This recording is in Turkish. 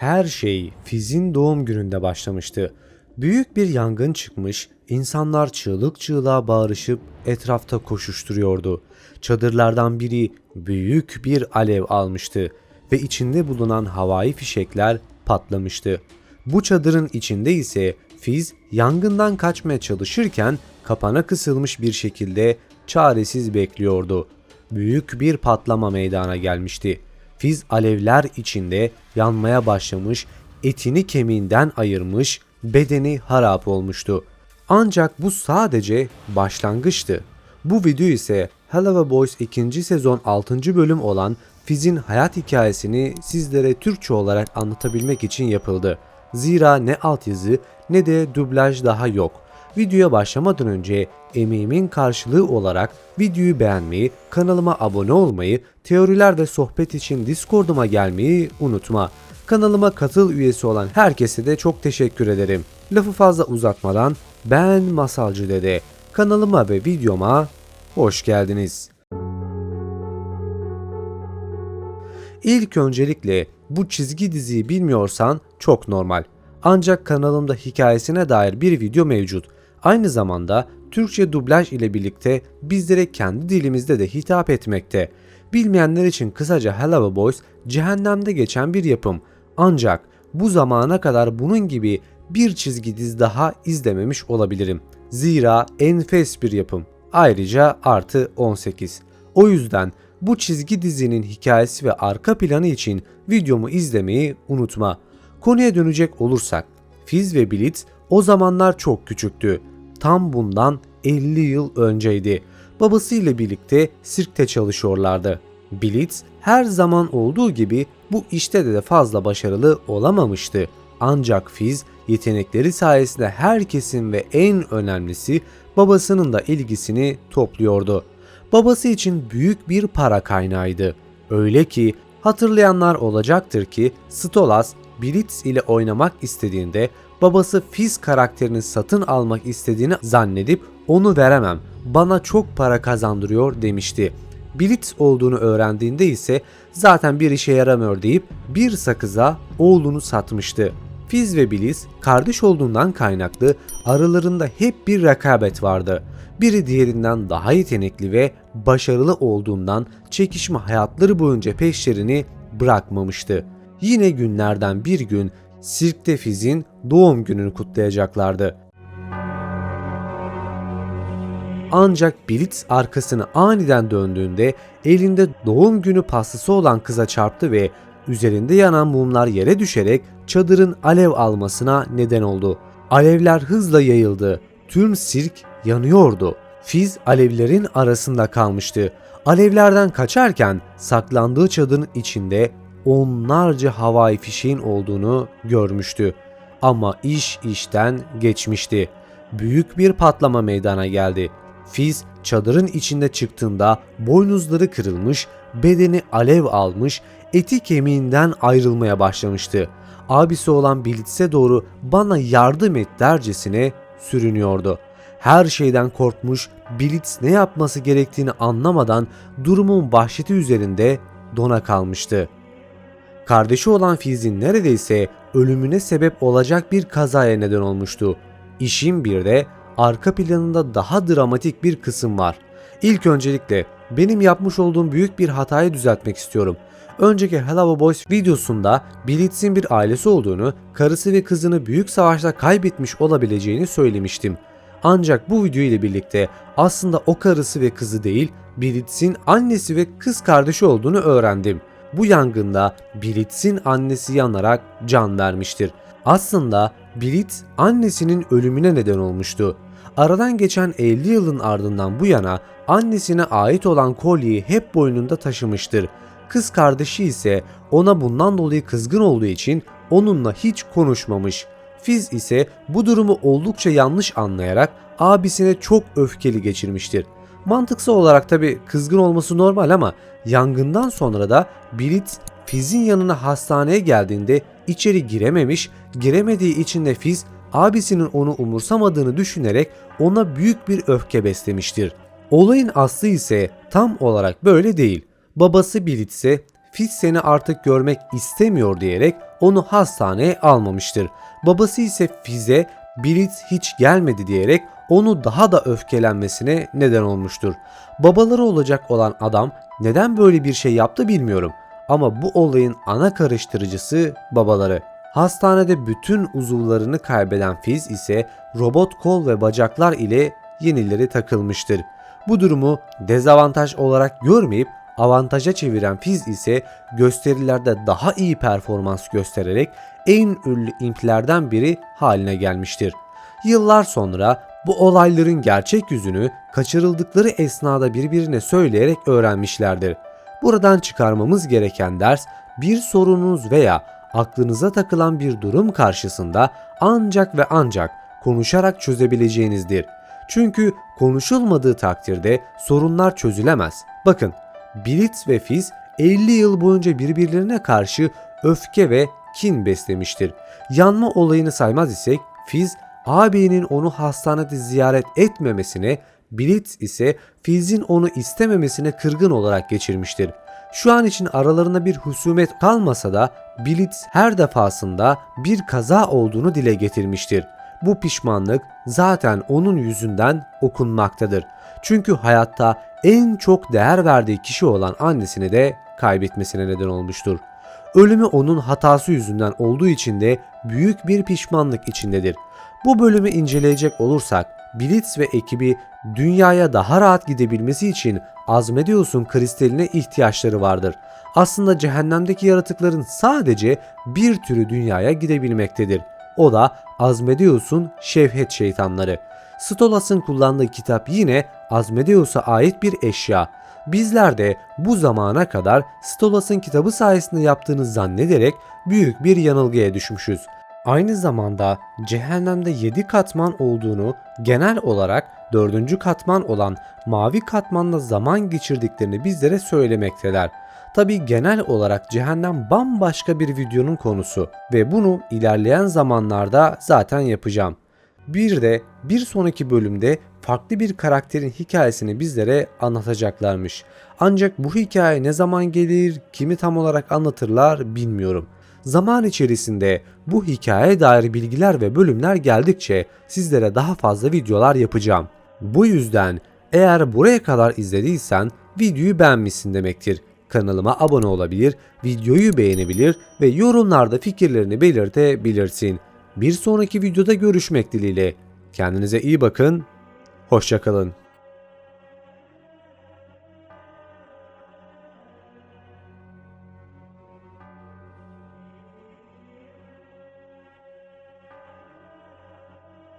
Her şey Fiz'in doğum gününde başlamıştı. Büyük bir yangın çıkmış, insanlar çığlık çığlığa bağırışıp etrafta koşuşturuyordu. Çadırlardan biri büyük bir alev almıştı ve içinde bulunan havai fişekler patlamıştı. Bu çadırın içinde ise Fiz yangından kaçmaya çalışırken kapana kısılmış bir şekilde çaresiz bekliyordu. Büyük bir patlama meydana gelmişti. Fiz alevler içinde yanmaya başlamış, etini kemiğinden ayırmış, bedeni harap olmuştu. Ancak bu sadece başlangıçtı. Bu video ise Hello Boys 2. sezon 6. bölüm olan Fiz'in hayat hikayesini sizlere Türkçe olarak anlatabilmek için yapıldı. Zira ne altyazı ne de dublaj daha yok. Videoya başlamadan önce emeğimin karşılığı olarak videoyu beğenmeyi, kanalıma abone olmayı, teoriler ve sohbet için Discord'uma gelmeyi unutma. Kanalıma katıl üyesi olan herkese de çok teşekkür ederim. Lafı fazla uzatmadan ben Masalcı Dede. Kanalıma ve videoma hoş geldiniz. İlk öncelikle bu çizgi diziyi bilmiyorsan çok normal. Ancak kanalımda hikayesine dair bir video mevcut. Aynı zamanda Türkçe dublaj ile birlikte bizlere kendi dilimizde de hitap etmekte. Bilmeyenler için kısaca Hello Boys cehennemde geçen bir yapım. Ancak bu zamana kadar bunun gibi bir çizgi dizi daha izlememiş olabilirim. Zira enfes bir yapım. Ayrıca artı 18. O yüzden bu çizgi dizinin hikayesi ve arka planı için videomu izlemeyi unutma. Konuya dönecek olursak, Fiz ve Blitz o zamanlar çok küçüktü. Tam bundan 50 yıl önceydi. Babasıyla birlikte sirkte çalışıyorlardı. Blitz her zaman olduğu gibi bu işte de fazla başarılı olamamıştı. Ancak Fiz yetenekleri sayesinde herkesin ve en önemlisi babasının da ilgisini topluyordu. Babası için büyük bir para kaynağıydı. Öyle ki hatırlayanlar olacaktır ki Stolas Blitz ile oynamak istediğinde babası Fiz karakterini satın almak istediğini zannedip onu veremem bana çok para kazandırıyor demişti. Blitz olduğunu öğrendiğinde ise zaten bir işe yaramıyor deyip bir sakıza oğlunu satmıştı. Fiz ve Blitz kardeş olduğundan kaynaklı aralarında hep bir rekabet vardı. Biri diğerinden daha yetenekli ve başarılı olduğundan çekişme hayatları boyunca peşlerini bırakmamıştı. Yine günlerden bir gün Sirkte Fiz'in doğum gününü kutlayacaklardı. Ancak Blitz arkasını aniden döndüğünde elinde doğum günü pastası olan kıza çarptı ve üzerinde yanan mumlar yere düşerek çadırın alev almasına neden oldu. Alevler hızla yayıldı. Tüm sirk yanıyordu. Fiz alevlerin arasında kalmıştı. Alevlerden kaçarken saklandığı çadırın içinde onlarca havai fişeğin olduğunu görmüştü. Ama iş işten geçmişti. Büyük bir patlama meydana geldi. Fiz çadırın içinde çıktığında boynuzları kırılmış, bedeni alev almış, eti kemiğinden ayrılmaya başlamıştı. Abisi olan Blitz'e doğru bana yardım et dercesine sürünüyordu. Her şeyden korkmuş, Blitz ne yapması gerektiğini anlamadan durumun vahşeti üzerinde dona kalmıştı. Kardeşi olan Fiz'in neredeyse ölümüne sebep olacak bir kazaya neden olmuştu. İşin bir de arka planında daha dramatik bir kısım var. İlk öncelikle benim yapmış olduğum büyük bir hatayı düzeltmek istiyorum. Önceki Hello Boys videosunda Blitz'in bir ailesi olduğunu, karısı ve kızını büyük savaşta kaybetmiş olabileceğini söylemiştim. Ancak bu video ile birlikte aslında o karısı ve kızı değil, Blitz'in annesi ve kız kardeşi olduğunu öğrendim. Bu yangında Blitz'in annesi yanarak can vermiştir. Aslında Blitz annesinin ölümüne neden olmuştu. Aradan geçen 50 yılın ardından bu yana annesine ait olan kolyeyi hep boynunda taşımıştır. Kız kardeşi ise ona bundan dolayı kızgın olduğu için onunla hiç konuşmamış. Fiz ise bu durumu oldukça yanlış anlayarak abisine çok öfkeli geçirmiştir. Mantıksal olarak tabi kızgın olması normal ama yangından sonra da Blitz Fiz'in yanına hastaneye geldiğinde içeri girememiş, giremediği için de Fiz abisinin onu umursamadığını düşünerek ona büyük bir öfke beslemiştir. Olayın aslı ise tam olarak böyle değil. Babası Blitz ise Fitz seni artık görmek istemiyor diyerek onu hastaneye almamıştır. Babası ise Fizz'e Blitz hiç gelmedi diyerek onu daha da öfkelenmesine neden olmuştur. Babaları olacak olan adam neden böyle bir şey yaptı bilmiyorum. Ama bu olayın ana karıştırıcısı babaları. Hastanede bütün uzuvlarını kaybeden Fizz ise robot kol ve bacaklar ile yenileri takılmıştır. Bu durumu dezavantaj olarak görmeyip avantaja çeviren Fizz ise gösterilerde daha iyi performans göstererek en ünlü implerden biri haline gelmiştir. Yıllar sonra bu olayların gerçek yüzünü kaçırıldıkları esnada birbirine söyleyerek öğrenmişlerdir. Buradan çıkarmamız gereken ders bir sorununuz veya aklınıza takılan bir durum karşısında ancak ve ancak konuşarak çözebileceğinizdir. Çünkü konuşulmadığı takdirde sorunlar çözülemez. Bakın, Blitz ve Fizz 50 yıl boyunca birbirlerine karşı öfke ve kin beslemiştir. Yanma olayını saymaz isek Fizz ağabeyinin onu hastanede ziyaret etmemesine, Blitz ise Fizz'in onu istememesine kırgın olarak geçirmiştir. Şu an için aralarında bir husumet kalmasa da Blitz her defasında bir kaza olduğunu dile getirmiştir. Bu pişmanlık zaten onun yüzünden okunmaktadır. Çünkü hayatta en çok değer verdiği kişi olan annesini de kaybetmesine neden olmuştur. Ölümü onun hatası yüzünden olduğu için de büyük bir pişmanlık içindedir. Bu bölümü inceleyecek olursak Blitz ve ekibi dünyaya daha rahat gidebilmesi için Asmodeus'un kristaline ihtiyaçları vardır. Aslında cehennemdeki yaratıkların sadece bir türü dünyaya gidebilmektedir. O da Asmodeus'un şevhet şeytanları. Stolas'ın kullandığı kitap yine Asmodeus'a ait bir eşya. Bizler de bu zamana kadar Stolas'ın kitabı sayesinde yaptığını zannederek büyük bir yanılgıya düşmüşüz. Aynı zamanda cehennemde 7 katman olduğunu genel olarak 4. katman olan mavi katmanla zaman geçirdiklerini bizlere söylemekteler. Tabi genel olarak cehennem bambaşka bir videonun konusu ve bunu ilerleyen zamanlarda zaten yapacağım. Bir de bir sonraki bölümde farklı bir karakterin hikayesini bizlere anlatacaklarmış. Ancak bu hikaye ne zaman gelir, kimi tam olarak anlatırlar bilmiyorum. Zaman içerisinde bu hikayeye dair bilgiler ve bölümler geldikçe sizlere daha fazla videolar yapacağım. Bu yüzden eğer buraya kadar izlediysen videoyu beğenmişsin demektir. Kanalıma abone olabilir, videoyu beğenebilir ve yorumlarda fikirlerini belirtebilirsin. Bir sonraki videoda görüşmek dileğiyle. Kendinize iyi bakın, hoşçakalın.